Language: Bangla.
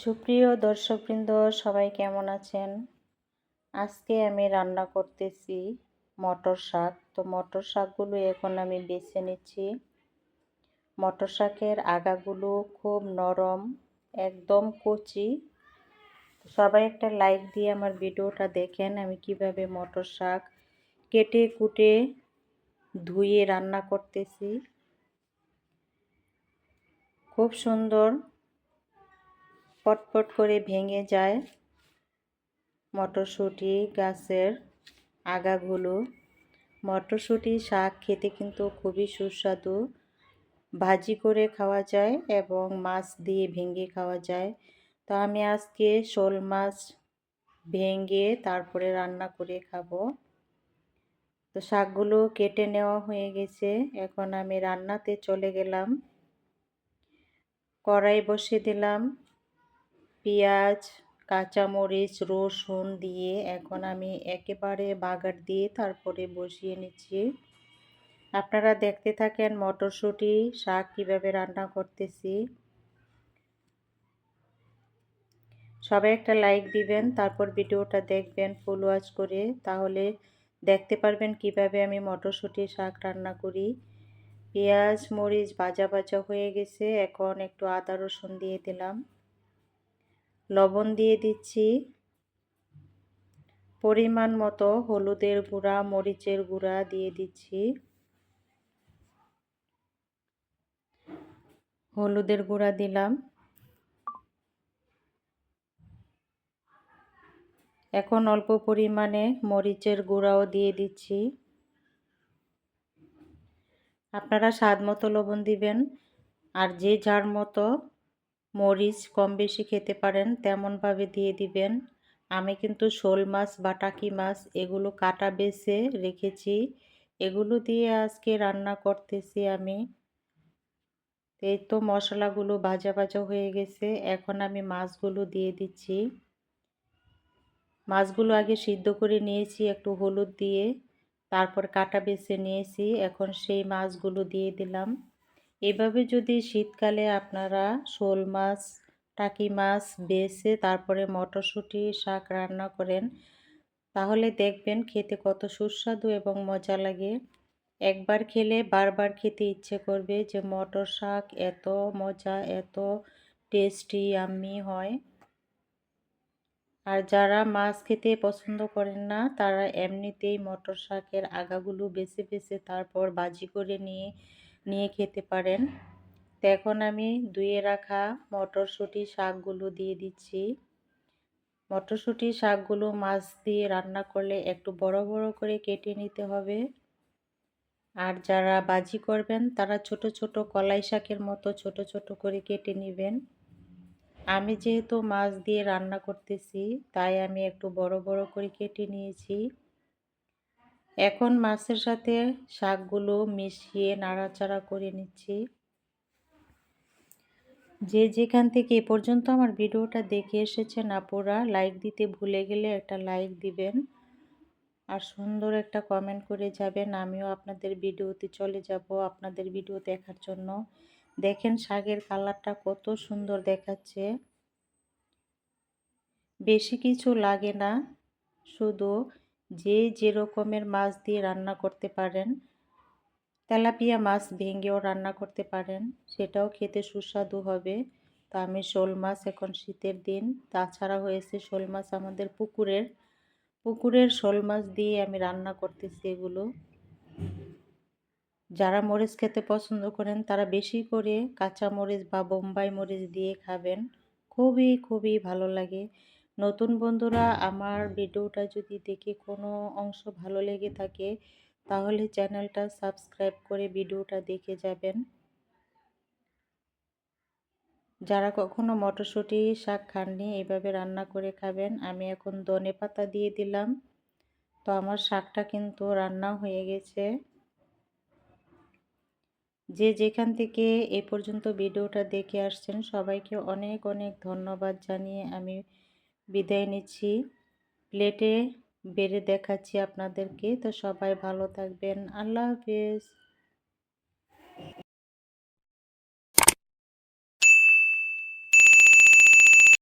সুপ্রিয় দর্শকবৃন্দ, সবাই কেমন আছেন? আজকে আমি রান্না করতেছি মটর শাক। তো মটর শাকগুলো এখন আমি বেছে নিচ্ছি। মটর শাকের আগাগুলো খুব নরম, একদম কচি। সবাই একটা লাইক দিয়ে আমার ভিডিওটা দেখেন আমি কীভাবে মটর শাক কেটে কুটে ধুয়ে রান্না করতেছি। খুব সুন্দর পটপট করে ভেঙে যায় মটরশুঁটি, গাছের আগাগুলো। মটরশুঁটি শাক খেতে কিন্তু খুবই সুস্বাদু। ভাজি করে খাওয়া যায় এবং মাছ দিয়ে ভেঙে খাওয়া যায়। তো আমি আজকে শোল মাছ ভেঙে তারপরে রান্না করে খাব। তো শাকগুলো কেটে নেওয়া হয়ে গেছে। এখন আমি রান্নাতে চলে গেলাম। কড়াই বসিয়ে দিলাম। পেঁয়াজ, কাঁচামরিচ, রসুন দিয়ে এখন আমি একেবারে বাগার দিয়ে তারপরে বসিয়ে নিচ্ছি। আপনারা দেখতে থাকেন মটরশুঁটি, শাক কীভাবে রান্না করতেছি। সবাই একটা লাইক দিবেন, তারপর ভিডিওটা দেখবেন ফুল ওয়াচ করে, তাহলে দেখতে পারবেন কীভাবে আমি মটরশুঁটি শাক রান্না করি। পেঁয়াজ, মরিচ ভাজা ভাজা হয়ে গেছে, এখন একটু আদা, রসুন দিয়ে দিলাম। লবণ দিয়ে দিচ্ছি। পরিমাণ মতো হলুদের গুঁড়া, মরিচের গুঁড়া দিয়ে দিচ্ছি। হলুদের গুঁড়া দিলাম। এখন অল্প পরিমাণে মরিচের গুঁড়াও দিয়ে দিচ্ছি। আপনারা স্বাদ মতো লবণ দিবেন। আর যে যার মতো মরিচ কম বেশি খেতে পারেন, তেমনভাবে দিয়ে দিবেন। আমি কিন্তু শোল মাছ বা টাকি মাছ এগুলো কাটা বেছে রেখেছি। এগুলো দিয়ে আজকে রান্না করতেছি আমি। এই তো মশলাগুলো ভাজা ভাজা হয়ে গেছে, এখন আমি মাছগুলো দিয়ে দিচ্ছি। মাছগুলো আগে সিদ্ধ করে নিয়েছি একটু হলুদ দিয়ে, তারপর কাটা বেছে নিয়েছি, এখন সেই মাছগুলো দিয়ে দিলাম। এভাবে যদি শীতকালে আপনারা শোল মাছ, টাকি মাছ বেছে তারপরে মটরশুঁটি, শাক রান্না করেন, তাহলে দেখবেন খেতে কত সুস্বাদু এবং মজা লাগে। একবার খেলে বারবার খেতে ইচ্ছে করবে যে মটর শাক এত মজা, এত টেস্টি, আমি হয়। আর যারা মাছ খেতে পছন্দ করেন না, তারা এমনিতেই মটর শাকের আগাগুলো বেছে বেছে তারপর বাজি করে নিয়ে নিয়ে খেতে পারেন। তো এখন আমি ধুয়ে রাখা মটরশুঁটি শাকগুলো দিয়ে দিচ্ছি। মটরশুঁটি শাকগুলো মাছ দিয়ে রান্না করলে একটু বড় বড় করে কেটে নিতে হবে। আর যারা বাজি করবেন, তারা ছোট ছোট কলাই শাকের মতো ছোট ছোট করে কেটে নেবেন। আমি যেহেতু মাছ দিয়ে রান্না করতেছি, তাই আমি একটু বড় বড় করে কেটে নিয়েছি। এখন মাছের সাথে শাকগুলো মিশিয়ে নাড়াচাড়া করে নিচ্ছি। যে যেখান থেকে এ পর্যন্ত আমার ভিডিওটা দেখে এসেছেন আপুরা লাইক দিতে ভুলে গেলে একটা লাইক দিবেন। আর সুন্দর একটা কমেন্ট করে যাবেন, আমিও আপনাদের ভিডিওতে চলে যাব আপনাদের ভিডিও দেখার জন্য। দেখেন শাকের কালারটা কত সুন্দর দেখাচ্ছে। বেশি কিছু লাগে না, শুধু যে যে রকমের মাছ দিয়ে রান্না করতে পারেন, তেলাপিয়া মাছ ভেঙেও রান্না করতে পারেন, সেটাও খেতে সুস্বাদু হবে। তো আমি শোল মাছ এখন শীতের দিন, তাছাড়া হয়েছে শোল মাছ আমাদের পুকুরের পুকুরের শোল মাছ দিয়ে আমি রান্না করতেছি এগুলো। যারা মরিচ খেতে পছন্দ করেন, তারা বেশি করে কাঁচা মরিচ বা বোম্বাই মরিচ দিয়ে খাবেন। খুবই খুবই ভালো লাগে। নতুন বন্ধুরা, আমার ভিডিওটা যদি দেখে কোনো অংশ ভালো লেগে থাকে, তাহলে চ্যানেলটা সাবস্ক্রাইব করে ভিডিওটা দেখে যাবেন। যারা কখনো মটরশুঁটি, শাক খাননি এইভাবে রান্না করে খাবেন, আমি এখন ধনে পাতা দিয়ে দিলাম। তো আমার শাকটা কিন্তু রান্না হয়ে গেছে। যে যেখান থেকে এ পর্যন্ত ভিডিওটা দেখে আসছেন, সবাইকে অনেক অনেক ধন্যবাদ জানিয়ে আমি বিদায় নিচ্ছি। প্লেটে বেড়ে দেখাচ্ছি আপনাদেরকে। তো সবাই ভালো থাকবেন। আল্লাহ হাফেজ।